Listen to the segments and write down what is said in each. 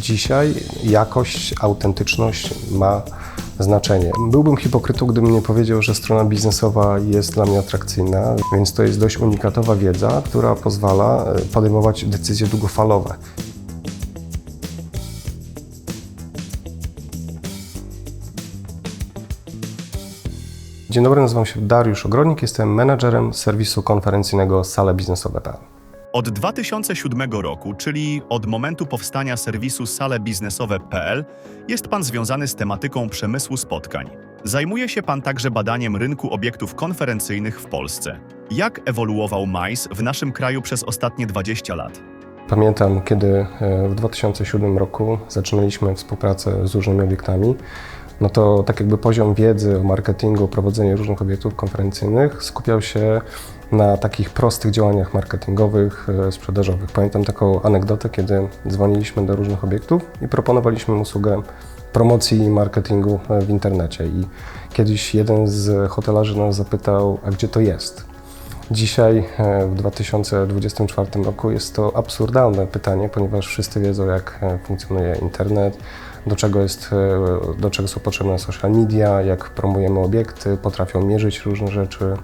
dzisiaj jakość, autentyczność ma znaczenie. Byłbym hipokrytą, gdybym nie powiedział, że strona biznesowa jest dla mnie atrakcyjna, więc to jest dość unikatowa wiedza, która pozwala e, podejmować decyzje długofalowe. Dzień dobry, nazywam się Dariusz Ogrodnik, jestem menadżerem serwisu konferencyjnego salebiznesowe.pl. Od 2007 roku, czyli od momentu powstania serwisu salebiznesowe.pl, jest Pan związany z tematyką przemysłu spotkań. Zajmuje się Pan także badaniem rynku obiektów konferencyjnych w Polsce. Jak ewoluował MAIS w naszym kraju przez ostatnie 20 lat? Pamiętam, kiedy e, w 2007 roku zaczynaliśmy współpracę z różnymi obiektami, no to tak jakby poziom wiedzy o marketingu, prowadzeniu różnych obiektów konferencyjnych skupiał się na takich prostych działaniach marketingowych, e, sprzedażowych. Pamiętam taką anegdotę, kiedy dzwoniliśmy do różnych obiektów i proponowaliśmy usługę promocji i marketingu e, w internecie. I kiedyś jeden z hotelarzy nas zapytał, a gdzie to jest? Dzisiaj, e, w 2024 roku, jest to absurdalne pytanie, ponieważ wszyscy wiedzą, jak funkcjonuje internet, do czego, jest, do czego są potrzebne social media, jak promujemy obiekty, potrafią mierzyć różne rzeczy.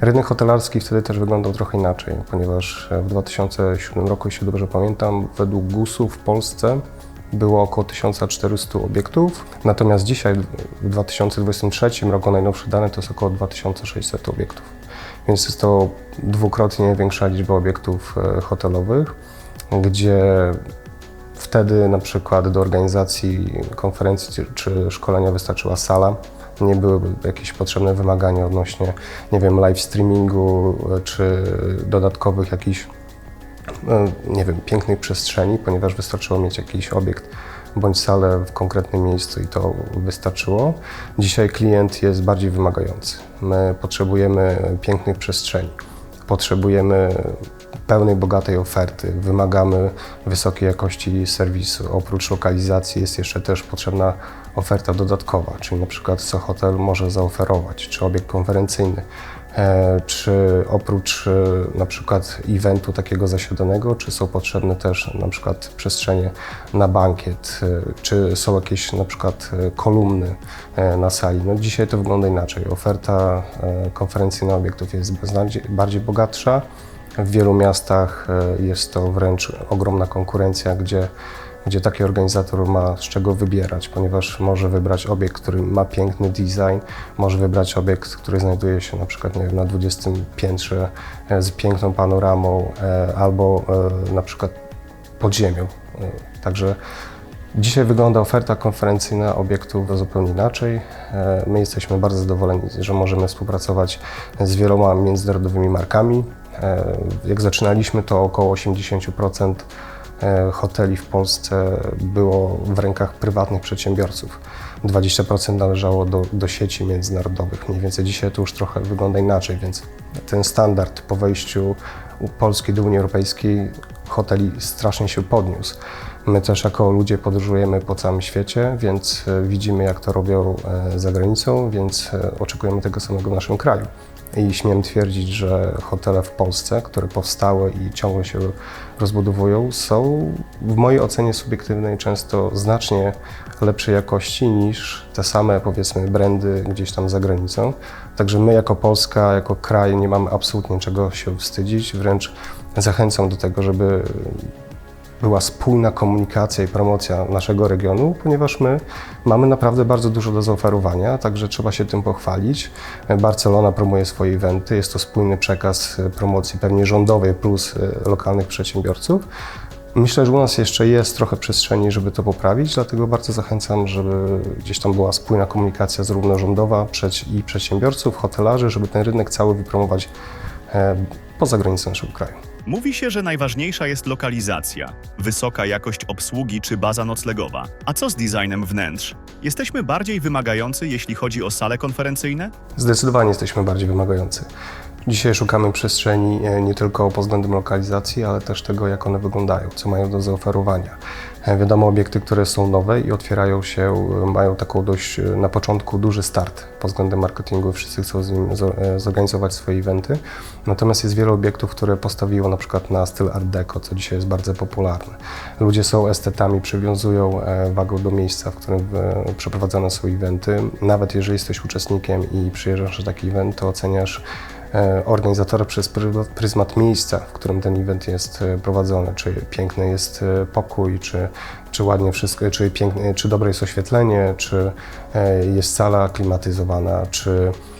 Rynek hotelarski wtedy też wyglądał trochę inaczej, ponieważ w 2007 roku, jeśli dobrze pamiętam, według GUS-u w Polsce było około 1400 obiektów, natomiast dzisiaj, w 2023 roku, najnowsze dane to jest około 2600 obiektów. Więc jest to dwukrotnie większa liczba obiektów e, hotelowych, gdzie wtedy na przykład do organizacji konferencji czy- czy szkolenia wystarczyła sala. Nie byłyby jakieś potrzebne wymagania odnośnie, nie wiem, live streamingu e, czy dodatkowych jakichś e, nie wiem, pięknej przestrzeni, ponieważ wystarczyło mieć jakiś obiekt bądź salę w konkretnym miejscu i to wystarczyło. Dzisiaj klient jest bardziej wymagający. My potrzebujemy pięknych przestrzeni, potrzebujemy pełnej, bogatej oferty, wymagamy wysokiej jakości serwisu. Oprócz lokalizacji jest jeszcze też potrzebna oferta dodatkowa, czyli na przykład co hotel może zaoferować, czy obiekt konferencyjny. E, Czy oprócz e, na przykład eventu takiego zasiadanego, czy są potrzebne też na przykład przestrzenie na bankiet, e, czy są jakieś na przykład kolumny na sali. No dzisiaj to wygląda inaczej. Oferta konferencyjna obiektów jest bardziej bogatsza. W wielu miastach e, jest to wręcz ogromna konkurencja, gdzie gdzie taki organizator ma z czego wybierać, ponieważ może wybrać obiekt, który ma piękny design, może wybrać obiekt, który znajduje się na przykład nie wiem, na 20 piętrze e, z piękną panoramą e, albo na przykład pod ziemią. Także Dzisiaj wygląda oferta konferencyjna obiektów zupełnie inaczej. My jesteśmy bardzo zadowoleni, że możemy współpracować z wieloma międzynarodowymi markami. E, Jak zaczynaliśmy, to około 80% e, hoteli w Polsce było w rękach prywatnych przedsiębiorców. 20% należało do, do sieci międzynarodowych. Mniej więcej dzisiaj to już trochę wygląda inaczej, więc ten standard po wejściu Polski do Unii Europejskiej hoteli strasznie się podniósł. My też jako ludzie podróżujemy po całym świecie, więc e, widzimy jak to robią e, za granicą, więc e, oczekujemy tego samego w naszym kraju. I śmiem twierdzić, że hotele w Polsce, które powstały i ciągle się rozbudowują, są w mojej ocenie subiektywnej często znacznie lepszej jakości niż te same, powiedzmy, brandy gdzieś tam za granicą. Także my jako Polska, jako kraj nie mamy absolutnie czego się wstydzić, wręcz zachęcam do tego, żeby była spójna komunikacja i promocja naszego regionu, ponieważ my mamy naprawdę bardzo dużo do zaoferowania, także trzeba się tym pochwalić. Barcelona promuje swoje eventy, jest to spójny przekaz e, promocji pewnie rządowej plus e, lokalnych przedsiębiorców. Myślę, że u nas jeszcze jest trochę przestrzeni, żeby to poprawić, dlatego bardzo zachęcam, żeby gdzieś tam była spójna komunikacja zarówno rządowa i przedsiębiorców, hotelarzy, żeby ten rynek cały wypromować e, poza granicę naszego kraju. Mówi się, że najważniejsza jest lokalizacja, wysoka jakość obsługi czy baza noclegowa. A co z designem wnętrz? Jesteśmy bardziej wymagający, jeśli chodzi o sale konferencyjne? Zdecydowanie jesteśmy bardziej wymagający. Dzisiaj szukamy przestrzeni e, nie tylko pod względem lokalizacji, ale też tego, jak one wyglądają, co mają do zaoferowania. E, Wiadomo, obiekty, które są nowe i otwierają się, e, mają taką dość e, na początku duży start pod względem marketingu. Wszyscy chcą z nim zo- zorganizować swoje eventy. Natomiast jest wiele obiektów, które postawiło na przykład na styl Art Deco, co dzisiaj jest bardzo popularne. Ludzie są estetami, przywiązują wagę do miejsca, w którym przeprowadzane są eventy. Nawet jeżeli jesteś uczestnikiem i przyjeżdżasz na taki event, to oceniasz organizatora przez pry- pryzmat miejsca, w którym ten event jest e, prowadzony. Czy piękny jest e, pokój, czy, czy ładnie wszystko, czy, piękne, czy dobre jest oświetlenie, czy e, jest sala klimatyzowana, czy e,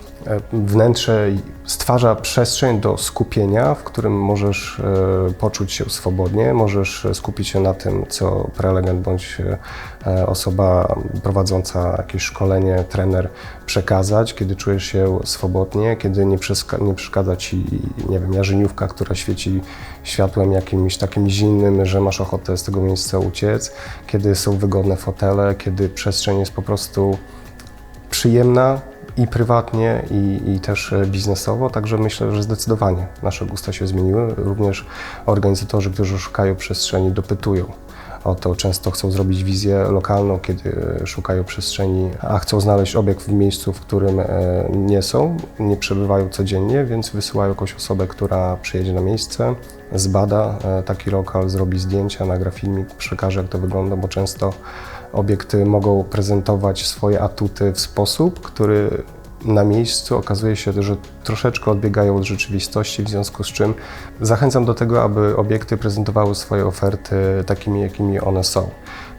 wnętrze stwarza przestrzeń do skupienia, w którym możesz e, poczuć się swobodnie, możesz e, skupić się na tym, co prelegent bądź e, osoba prowadząca jakieś szkolenie, trener przekazać, kiedy czujesz się swobodnie, kiedy nie, nie przeszkadza ci, nie wiem, jarzeniówka, która świeci światłem jakimś takim zimnym, że masz ochotę z tego miejsca uciec, kiedy są wygodne fotele, kiedy przestrzeń jest po prostu przyjemna i prywatnie, i, i też e, biznesowo, także myślę, że zdecydowanie nasze gusta się zmieniły. Również organizatorzy, którzy szukają przestrzeni, dopytują o to. Często chcą zrobić wizję lokalną, kiedy e, szukają przestrzeni, a chcą znaleźć obiekt w miejscu, w którym e, nie są, nie przebywają codziennie, więc wysyłają jakąś osobę, która przyjedzie na miejsce, zbada taki lokal, zrobi zdjęcia, nagra filmik, przekaże jak to wygląda, bo często obiekty mogą prezentować swoje atuty w sposób, który na miejscu okazuje się, że troszeczkę odbiegają od rzeczywistości, w związku z czym zachęcam do tego, aby obiekty prezentowały swoje oferty takimi, jakimi one są.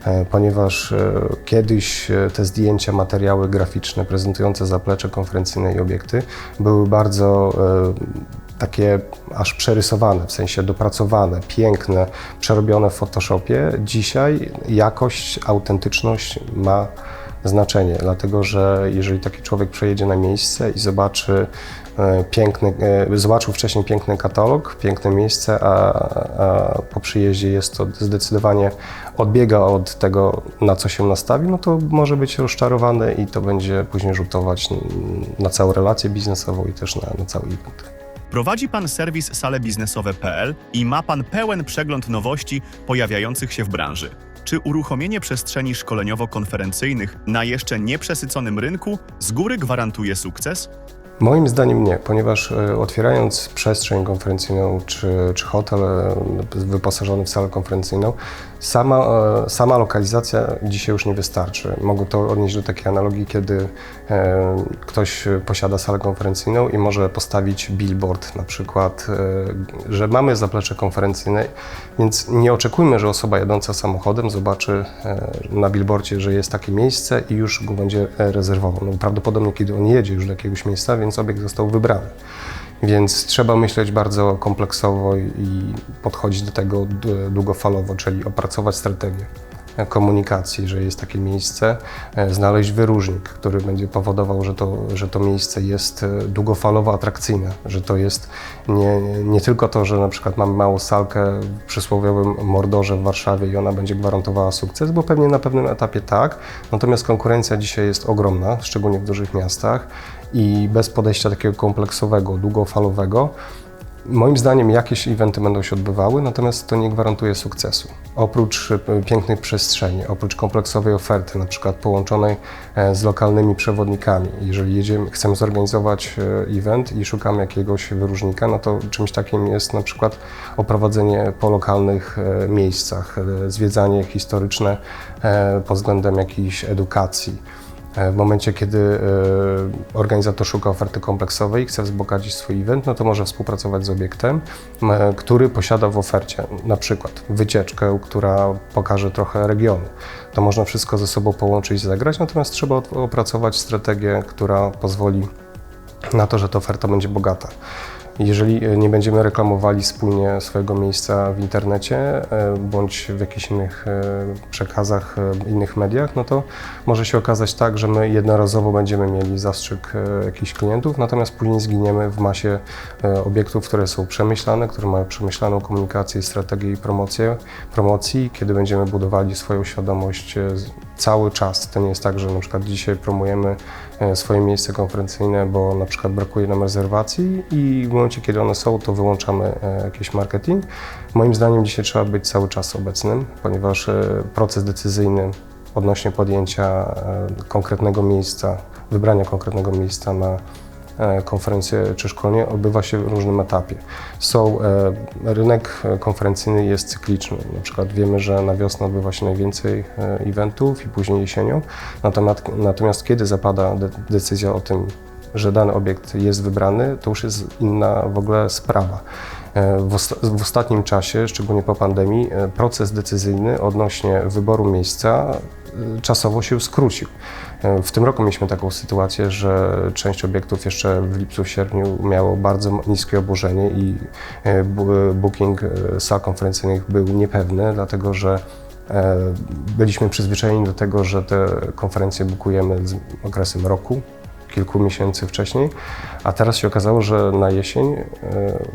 E, Ponieważ e, kiedyś e, te zdjęcia, materiały graficzne prezentujące zaplecze konferencyjne i obiekty były bardzo takie aż przerysowane, w sensie dopracowane, piękne, przerobione w Photoshopie. Dzisiaj jakość, autentyczność ma znaczenie, dlatego że jeżeli taki człowiek przejedzie na miejsce i zobaczy e, piękny, e, zobaczył wcześniej piękny katalog, piękne miejsce, a, a po przyjeździe jest to zdecydowanie odbiega od tego, na co się nastawi, no to może być rozczarowany i to będzie później rzutować na całą relację biznesową i też na, na cały event. Prowadzi pan serwis salebiznesowe.pl i ma pan pełen przegląd nowości pojawiających się w branży. Czy uruchomienie przestrzeni szkoleniowo-konferencyjnych na jeszcze nieprzesyconym rynku z góry gwarantuje sukces? Moim zdaniem nie, ponieważ e, otwierając przestrzeń konferencyjną czy, czy hotel e, wyposażony w salę konferencyjną, sama, e, sama lokalizacja dzisiaj już nie wystarczy. Mogę to odnieść do takiej analogii, kiedy e, ktoś posiada salę konferencyjną i może postawić billboard na przykład, e, że mamy zaplecze konferencyjne, więc nie oczekujmy, że osoba jadąca samochodem zobaczy na billboardzie, że jest takie miejsce i już go będzie rezerwował. No, prawdopodobnie kiedy on jedzie już do jakiegoś miejsca, więc obiekt został wybrany. Więc trzeba myśleć bardzo kompleksowo i- podchodzić do tego długofalowo, czyli opracować strategię komunikacji, że jest takie miejsce, e, znaleźć wyróżnik, który będzie powodował, że to, że to miejsce jest e, długofalowo atrakcyjne, że to jest nie, nie tylko to, że na przykład mamy małą salkę w przysłowiowym Mordorze w Warszawie i ona będzie gwarantowała sukces, bo pewnie na pewnym etapie tak, natomiast konkurencja dzisiaj jest ogromna, szczególnie w dużych miastach i bez podejścia takiego kompleksowego, długofalowego, Moim zdaniem jakieś eventy będą się odbywały, natomiast to nie gwarantuje sukcesu. Oprócz e, pięknych przestrzeni, oprócz kompleksowej oferty, na przykład połączonej e, z lokalnymi przewodnikami. Jeżeli jedziemy, chcemy zorganizować e, event i szukamy jakiegoś wyróżnika, no to czymś takim jest na przykład oprowadzenie po lokalnych miejscach, zwiedzanie historyczne pod względem jakiejś edukacji. E, W momencie, kiedy e, organizator szuka oferty kompleksowej i chce wzbogacić swój event, no to może współpracować z obiektem, który posiada w ofercie na przykład wycieczkę, która pokaże trochę regionu. To można wszystko ze sobą połączyć i zagrać, natomiast trzeba op- opracować strategię, która pozwoli na to, że ta oferta będzie bogata. Jeżeli e, nie będziemy reklamowali wspólnie swojego miejsca w internecie e, bądź w jakichś innych e, przekazach, innych mediach, no to może się okazać tak, że my jednorazowo będziemy mieli zastrzyk jakichś klientów, natomiast później zginiemy w masie obiektów, które są przemyślane, które mają przemyślaną komunikację, strategię i promocję, promocji, kiedy będziemy budowali swoją świadomość cały czas. To nie jest tak, że na przykład dzisiaj promujemy swoje miejsce konferencyjne, bo na przykład brakuje nam rezerwacji i w momencie, kiedy one są, to wyłączamy e, jakiś marketing. Moim zdaniem dzisiaj trzeba być cały czas obecnym, ponieważ e, proces decyzyjny odnośnie podjęcia e, konkretnego miejsca, wybrania konkretnego miejsca na e, konferencję czy szkolenie odbywa się w różnym etapie. Są, e, rynek konferencyjny jest cykliczny. Na przykład wiemy, że na wiosnę odbywa się najwięcej e, eventów i później jesienią. Natomiast, natomiast kiedy zapada de, decyzja o tym, że dany obiekt jest wybrany, to już jest inna w ogóle sprawa. E, W, w ostatnim czasie, szczególnie po pandemii, e, proces decyzyjny odnośnie wyboru miejsca e, czasowo się skrócił. E, W tym roku mieliśmy taką sytuację, że część obiektów jeszcze w lipcu, sierpniu miało bardzo niskie obłożenie i e, booking e, sal konferencyjnych był niepewny, dlatego że byliśmy przyzwyczajeni do tego, że te konferencje bukujemy z okresem roku, kilku miesięcy wcześniej, a teraz się okazało, że na jesień e,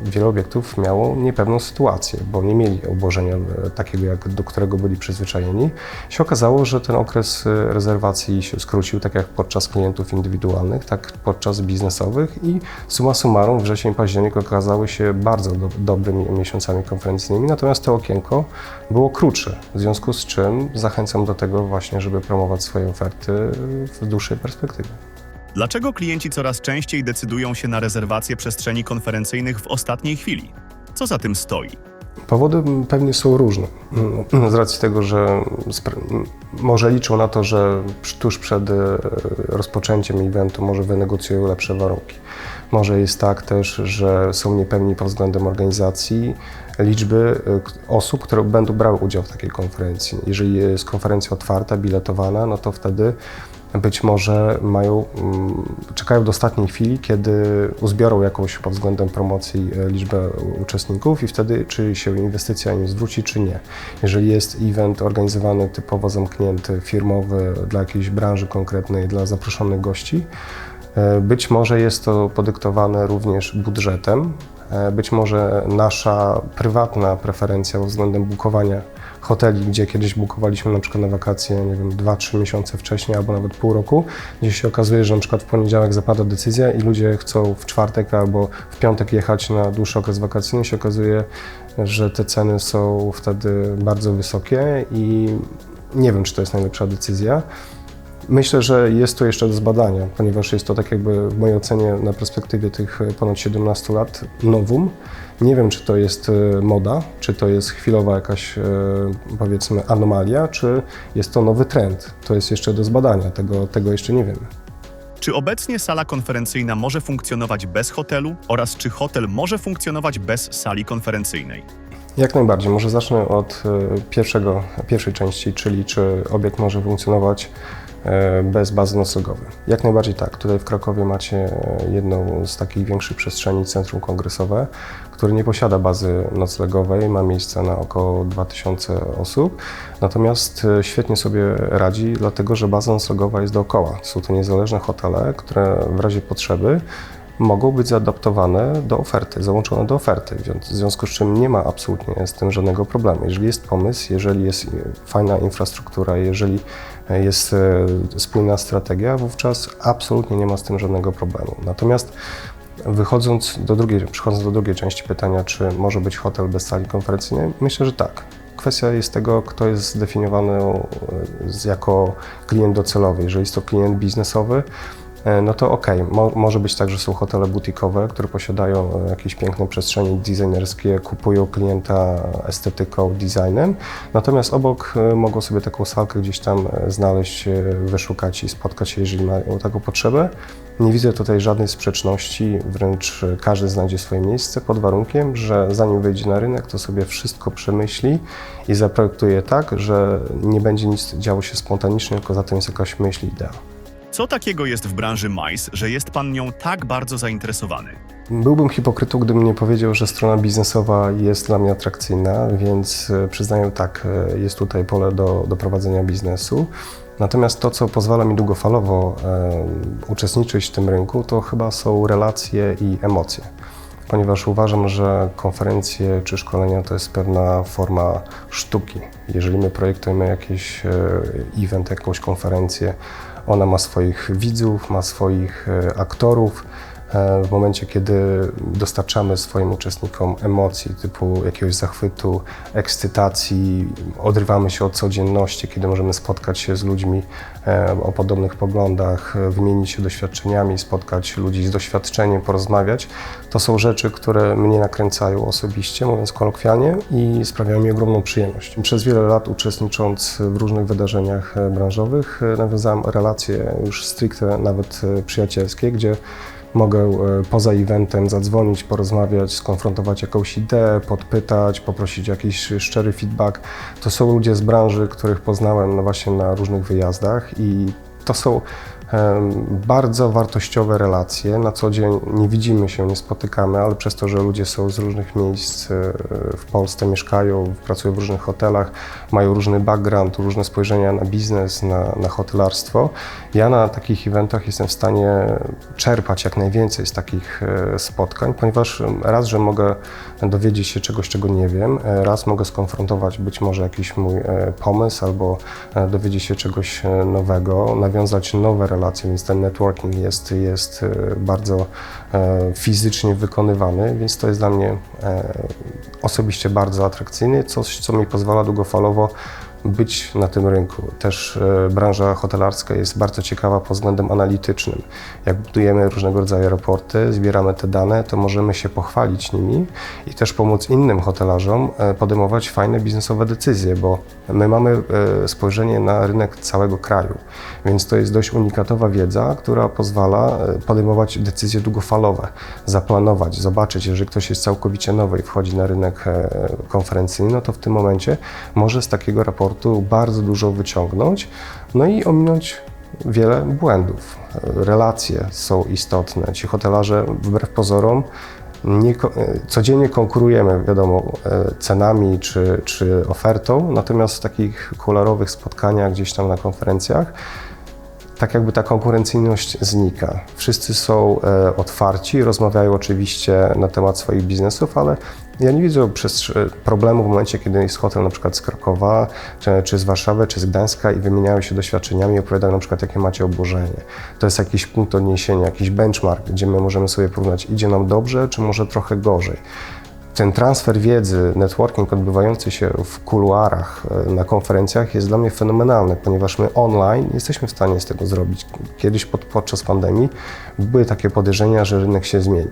wiele obiektów miało niepewną sytuację, bo nie mieli obłożenia e, takiego, jak do którego byli przyzwyczajeni. Się okazało, że ten okres e, rezerwacji się skrócił, tak jak podczas klientów indywidualnych, tak podczas biznesowych i summa summarum wrzesień, październik okazały się bardzo do, dobrymi miesiącami konferencyjnymi, natomiast to okienko było krótsze, w związku z czym zachęcam do tego właśnie, żeby promować swoje oferty w dłuższej perspektywie. Dlaczego klienci coraz częściej decydują się na rezerwacje przestrzeni konferencyjnych w ostatniej chwili? Co za tym stoi? Powody pewnie są różne. Z racji tego, że może liczą na to, że tuż przed e, rozpoczęciem eventu może wynegocjują lepsze warunki. Może jest tak też, że są niepewni pod względem organizacji liczby e, osób, które będą brały udział w takiej konferencji. Jeżeli jest konferencja otwarta, biletowana, no to wtedy być może mają, mm, czekają do ostatniej chwili, kiedy uzbiorą jakąś pod względem promocji e, liczbę uczestników i wtedy czy się inwestycja im zwróci, czy nie. Jeżeli jest event organizowany typowo zamknięty, firmowy, dla jakiejś branży konkretnej, dla zaproszonych gości, e, być może jest to podyktowane również budżetem, e, być może nasza prywatna preferencja względem bukowania hoteli, gdzie kiedyś bukowaliśmy na przykład na wakacje, nie wiem, 2-3 miesiące wcześniej albo nawet pół roku, gdzie się okazuje, że na przykład w poniedziałek zapada decyzja i ludzie chcą w czwartek albo w piątek jechać na dłuższy okres wakacyjny, się okazuje, że te ceny są wtedy bardzo wysokie i nie wiem, czy to jest najlepsza decyzja. Myślę, że jest to jeszcze do zbadania, ponieważ jest to tak jakby w mojej ocenie na perspektywie tych e, ponad 17 lat nowum. Nie wiem, czy to jest e, moda, czy to jest chwilowa jakaś e, powiedzmy anomalia, czy jest to nowy trend. To jest jeszcze do zbadania, tego, tego jeszcze nie wiemy. Czy obecnie sala konferencyjna może funkcjonować bez hotelu oraz czy hotel może funkcjonować bez sali konferencyjnej? Jak najbardziej. Może zacznę od pierwszego, pierwszej części, czyli czy obiekt może funkcjonować bez bazy noclegowej. Jak najbardziej tak. Tutaj w Krakowie macie e, jedną z takich większych przestrzeni, centrum kongresowe, które nie posiada bazy noclegowej, ma miejsce na około 2000 osób, natomiast e, świetnie sobie radzi, dlatego że baza noclegowa jest dookoła. Są to niezależne hotele, które w razie potrzeby mogą być zaadaptowane do oferty, załączone do oferty, w związku z czym nie ma absolutnie z tym żadnego problemu. Jeżeli jest pomysł, jeżeli jest e, fajna infrastruktura, jeżeli e, jest e, spójna strategia, wówczas absolutnie nie ma z tym żadnego problemu. Natomiast wychodząc do drugiej, przechodząc do drugiej części pytania, czy może być hotel bez sali konferencyjnej, myślę, że tak. Kwestia jest tego, kto jest zdefiniowany e, jako klient docelowy. Jeżeli jest to klient biznesowy, no to okej, mo, może być tak, że są hotele butikowe, które posiadają e, jakieś piękne przestrzenie designerskie, kupują klienta estetyką, designem, natomiast obok e, mogą sobie taką salkę gdzieś tam e, znaleźć, e, wyszukać i spotkać się, jeżeli mają taką potrzebę. Nie widzę tutaj żadnej sprzeczności, wręcz e, każdy znajdzie swoje miejsce pod warunkiem, że zanim wejdzie na rynek, to sobie wszystko przemyśli i zaprojektuje tak, że nie będzie nic działo się spontanicznie, tylko za tym jest jakaś myśl, idea. Co takiego jest w branży MICE, że jest pan nią tak bardzo zainteresowany? Byłbym hipokrytą, gdybym nie powiedział, że strona biznesowa jest dla mnie atrakcyjna, więc e, przyznaję tak, e, jest tutaj pole do, do prowadzenia biznesu. Natomiast to, co pozwala mi długofalowo e, uczestniczyć w tym rynku, to chyba są relacje i emocje. ponieważ uważam, że konferencje czy szkolenia to jest pewna forma sztuki. Jeżeli my projektujemy jakiś e, event, jakąś konferencję, ona ma swoich widzów, ma swoich e, aktorów. E, W momencie, kiedy dostarczamy swoim uczestnikom emocji typu jakiegoś zachwytu, ekscytacji, odrywamy się od codzienności, kiedy możemy spotkać się z ludźmi e, o podobnych poglądach, e, wymienić się doświadczeniami, spotkać ludzi z doświadczeniem, porozmawiać, to są rzeczy, które mnie nakręcają osobiście, mówiąc kolokwialnie, i sprawiają mi ogromną przyjemność. Przez wiele lat uczestnicząc w różnych wydarzeniach branżowych, nawiązałem relacje już stricte nawet przyjacielskie, gdzie Mogę e, poza eventem zadzwonić, porozmawiać, skonfrontować jakąś ideę, podpytać, poprosić jakiś szczery feedback. To są ludzie z branży, których poznałem no właśnie na różnych wyjazdach i to są bardzo wartościowe relacje. Na co dzień nie widzimy się, nie spotykamy, ale przez to, że ludzie są z różnych miejsc e, w Polsce, mieszkają, pracują w różnych hotelach, mają różny background, różne spojrzenia na biznes, na, na hotelarstwo. Ja na takich eventach jestem w stanie czerpać jak najwięcej z takich e, spotkań, ponieważ raz, że mogę dowiedzieć się czegoś, czego nie wiem, e, raz mogę skonfrontować być może jakiś mój e, pomysł albo e, dowiedzieć się czegoś nowego, nawiązać nowe relacje, więc ten networking jest, jest bardzo fizycznie wykonywany, więc to jest dla mnie osobiście bardzo atrakcyjne, coś, co mi pozwala długofalowo być na tym rynku. Też e, branża hotelarska jest bardzo ciekawa pod względem analitycznym. Jak budujemy różnego rodzaju raporty, zbieramy te dane, to możemy się pochwalić nimi i też pomóc innym hotelarzom e, podejmować fajne biznesowe decyzje, bo my mamy e, spojrzenie na rynek całego kraju, więc to jest dość unikatowa wiedza, która pozwala podejmować decyzje długofalowe, zaplanować, zobaczyć, jeżeli ktoś jest całkowicie nowy i wchodzi na rynek konferencyjny, no to w tym momencie może z takiego raportu bardzo dużo wyciągnąć, no i ominąć wiele błędów. Relacje są istotne. Ci hotelarze, wbrew pozorom, nie, codziennie konkurujemy, wiadomo, e, cenami czy, czy ofertą, natomiast w takich kularowych spotkaniach gdzieś tam na konferencjach, tak jakby ta konkurencyjność znika. Wszyscy są e, otwarci, rozmawiają oczywiście na temat swoich biznesów, ale ja nie widzę problemu w momencie, kiedy jest hotel na przykład z Krakowa, czy, czy z Warszawy, czy z Gdańska i wymieniają się doświadczeniami i opowiadają na przykład, jakie macie obłożenie. To jest jakiś punkt odniesienia, jakiś benchmark, gdzie my możemy sobie porównać, idzie nam dobrze, czy może trochę gorzej ten transfer wiedzy, networking odbywający się w kuluarach e, na konferencjach jest dla mnie fenomenalny, ponieważ my online jesteśmy w stanie z tego zrobić. Kiedyś pod, podczas pandemii były takie podejrzenia, że rynek się zmieni.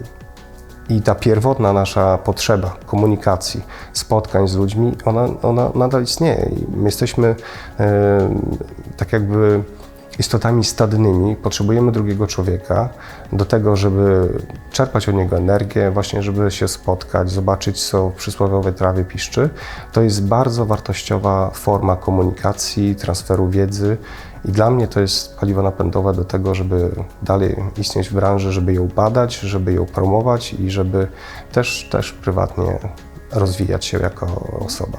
I ta pierwotna nasza potrzeba komunikacji, spotkań z ludźmi, ona, ona nadal istnieje. I my jesteśmy e, tak jakby istotami stadnymi, potrzebujemy drugiego człowieka do tego, żeby czerpać od niego energię, właśnie żeby się spotkać, zobaczyć, co w przysłowiowej trawie piszczy. To jest bardzo wartościowa forma komunikacji, transferu wiedzy i dla mnie to jest paliwo napędowe do tego, żeby dalej istnieć w branży, żeby ją badać, żeby ją promować i żeby też, też prywatnie rozwijać się jako osoba.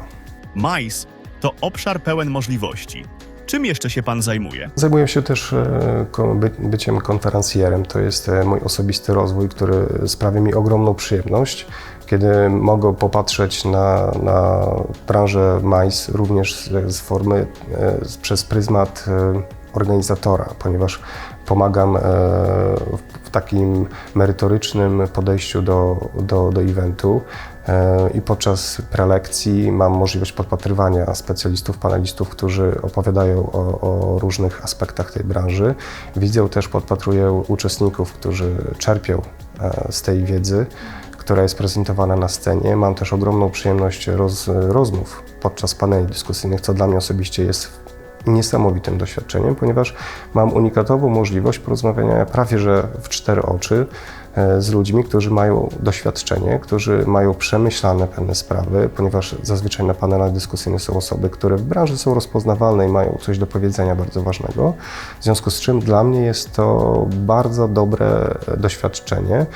MICE to obszar pełen możliwości. Czym jeszcze się pan zajmuje? Zajmuję się też e, byciem konferencjerem. To jest e, mój osobisty rozwój, który sprawia mi ogromną przyjemność, kiedy mogę popatrzeć na, na branżę MICE również z, formy, e, przez pryzmat organizatora, ponieważ pomagam w takim merytorycznym podejściu do, do, do eventu. I podczas prelekcji mam możliwość podpatrywania specjalistów, panelistów, którzy opowiadają o, o różnych aspektach tej branży. Widzę też, podpatruję uczestników, którzy czerpią e, z tej wiedzy, która jest prezentowana na scenie. Mam też ogromną przyjemność roz, rozmów podczas paneli dyskusyjnych, co dla mnie osobiście jest niesamowitym doświadczeniem, ponieważ mam unikatową możliwość porozmawiania prawie że w cztery oczy z ludźmi, którzy mają doświadczenie, którzy mają przemyślane pewne sprawy, ponieważ zazwyczaj na panelach dyskusyjnych są osoby, które w branży są rozpoznawalne i mają coś do powiedzenia bardzo ważnego. W związku z czym dla mnie jest to bardzo dobre e, doświadczenie.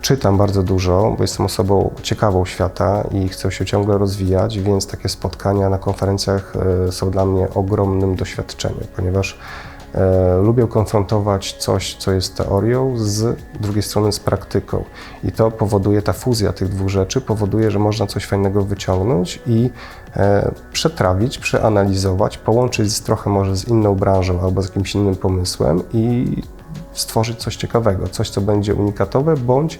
Czytam bardzo dużo, bo jestem osobą ciekawą świata i chcę się ciągle rozwijać, więc takie spotkania na konferencjach e, są dla mnie ogromnym doświadczeniem, ponieważ e, lubię konfrontować coś, co jest teorią, z drugiej strony z praktyką. I to powoduje, ta fuzja tych dwóch rzeczy powoduje, że można coś fajnego wyciągnąć i e, przetrawić, przeanalizować, połączyć z, trochę może z inną branżą albo z jakimś innym pomysłem i stworzyć coś ciekawego, coś, co będzie unikatowe bądź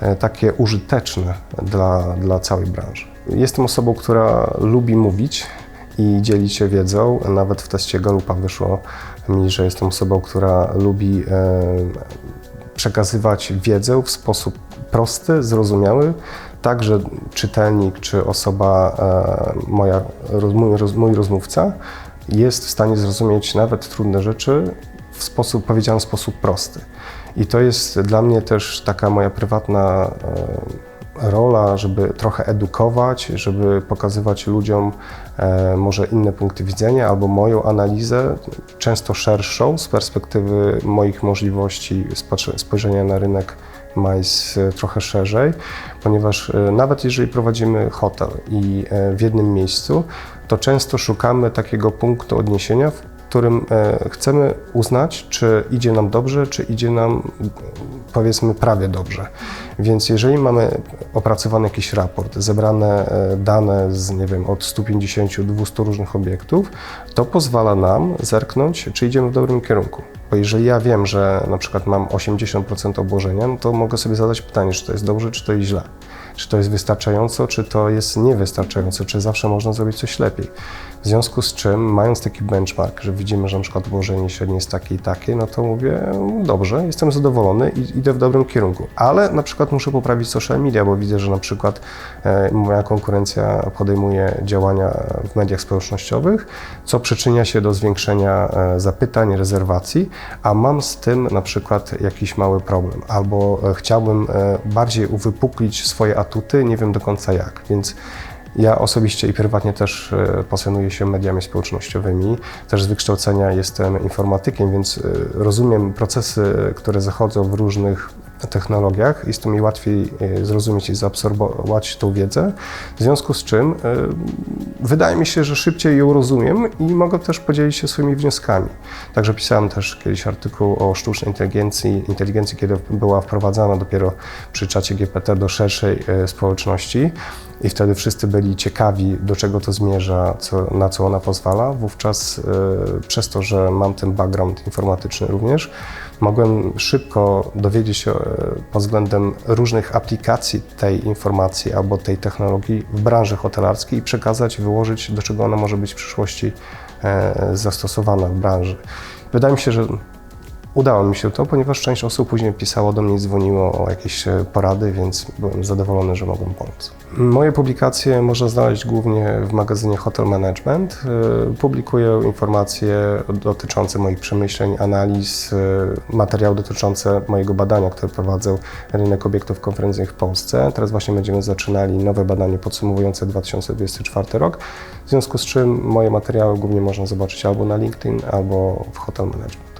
e, takie użyteczne dla, dla całej branży. Jestem osobą, która lubi mówić i dzielić się wiedzą. Nawet w teście Galupa wyszło mi, że jestem osobą, która lubi e, przekazywać wiedzę w sposób prosty, zrozumiały, tak, że czytelnik czy osoba, e, moja, mój, mój rozmówca jest w stanie zrozumieć nawet trudne rzeczy w sposób, powiedziany w sposób prosty. I to jest dla mnie też taka moja prywatna e, rola, żeby trochę edukować, żeby pokazywać ludziom e, może inne punkty widzenia albo moją analizę, często szerszą z perspektywy moich możliwości spojrzenia na rynek MICE e, trochę szerzej, ponieważ e, nawet jeżeli prowadzimy hotel i w jednym miejscu, to często szukamy takiego punktu odniesienia, którym e, chcemy uznać, czy idzie nam dobrze, czy idzie nam powiedzmy prawie dobrze. Więc jeżeli mamy opracowany jakiś raport, zebrane e, dane z, nie wiem, od 150-200 różnych obiektów, to pozwala nam zerknąć, czy idziemy w dobrym kierunku. Bo jeżeli ja wiem, że na przykład mam 80% obłożenia, no to mogę sobie zadać pytanie, czy to jest dobrze, czy to jest źle. Czy to jest wystarczająco, czy to jest niewystarczająco, czy zawsze można zrobić coś lepiej. W związku z czym, mając taki benchmark, że widzimy, że na przykład obłożenie średnie jest takie i takie, no to mówię, "No dobrze, jestem zadowolony i idę w dobrym kierunku. Ale na przykład muszę poprawić social media, bo widzę, że na przykład e, moja konkurencja podejmuje działania w mediach społecznościowych, co przyczynia się do zwiększenia e, zapytań, rezerwacji, a mam z tym na przykład jakiś mały problem, albo e, chciałbym bardziej uwypuklić swoje atuty, nie wiem do końca jak, więc ja osobiście i prywatnie też e, pasjonuję się mediami społecznościowymi. Też z wykształcenia jestem informatykiem, więc e, rozumiem procesy, które zachodzą w różnych technologiach. Jest to mi łatwiej e, zrozumieć i zaabsorbować tą wiedzę. W związku z czym e, wydaje mi się, że szybciej ją rozumiem i mogę też podzielić się swoimi wnioskami. Także pisałem też kiedyś artykuł o sztucznej inteligencji, inteligencji kiedy była wprowadzana dopiero przy czacie GPT do szerszej e, społeczności. I wtedy wszyscy byli ciekawi, do czego to zmierza, co, na co ona pozwala. Wówczas e, przez to, że mam ten background informatyczny również, mogłem szybko dowiedzieć się e, pod względem różnych aplikacji tej informacji albo tej technologii w branży hotelarskiej i przekazać, wyłożyć, do czego ona może być w przyszłości e, zastosowana w branży. Wydaje mi się, że Udało mi się to, ponieważ część osób później pisało do mnie dzwoniło o jakieś e, porady, więc byłem zadowolony, że mogłem pomóc. Moje publikacje można znaleźć głównie w magazynie Hotel Management. E, Publikuję informacje dotyczące moich przemyśleń, analiz, e, materiały dotyczące mojego badania, które prowadzę rynek obiektów konferencyjnych w Polsce. Teraz właśnie będziemy zaczynali nowe badanie podsumowujące 2024 rok, w związku z czym moje materiały głównie można zobaczyć albo na LinkedIn, albo w Hotel Management.